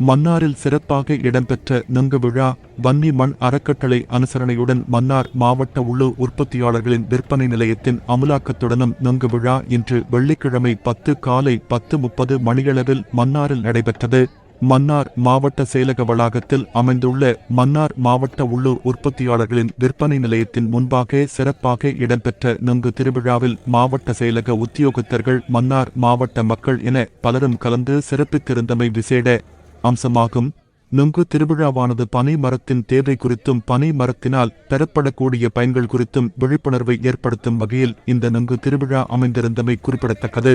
மன்னாரில் சிறப்பாக இடம்பெற்ற நுங்கு விழா வன்னி மண் அறக்கட்டளை அனுசரணையுடன் மன்னார் மாவட்ட உள்ளூர் உற்பத்தியாளர்களின் விற்பனை நிலையத்தின் அமலாக்கத்துடனும் நுங்கு விழா இன்று வெள்ளிக்கிழமை பத்து காலை பத்து முப்பது மணியளவில் மன்னாரில் நடைபெற்றது. மன்னார் மாவட்ட செயலக வளாகத்தில் அமைந்துள்ள மன்னார் மாவட்ட உள்ளூர் உற்பத்தியாளர்களின் விற்பனை நிலையத்தின் முன்பாக சிறப்பாக இடம்பெற்ற நுங்கு திருவிழாவில் மாவட்ட செயலக உத்தியோகத்தர்கள் மன்னார் மாவட்ட மக்கள் என பலரும் கலந்து சிறப்பித்திருந்தமை விசேட அம்சமாகும். நுங்கு திருவிழாவானது பனை மரத்தின் தேவை குறித்தும் பனை மரத்தினால் பெறப்படக்கூடிய பயன்கள் குறித்தும் விழிப்புணர்வை ஏற்படுத்தும் வகையில் இந்த நுங்கு திருவிழா அமைந்திருந்தமை குறிப்பிடத்தக்கது.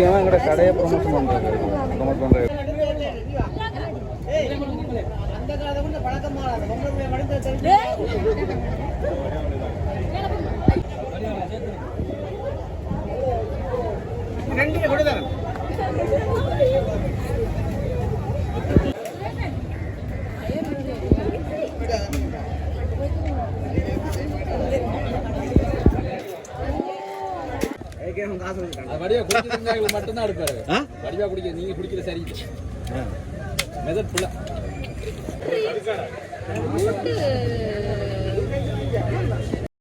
முக்கியமாக எங்களோட கடையை ப்ரொமோஷன் பண்ணுறது ப்ரொமோட் பண்ணுறது வடிவா குடிக்கிறவங்க மட்டும்தான் எடுப்பாரு. வடிவா குடிக்க நீங்க குடிக்கிற சரி. மெதட் ஃபுல்லா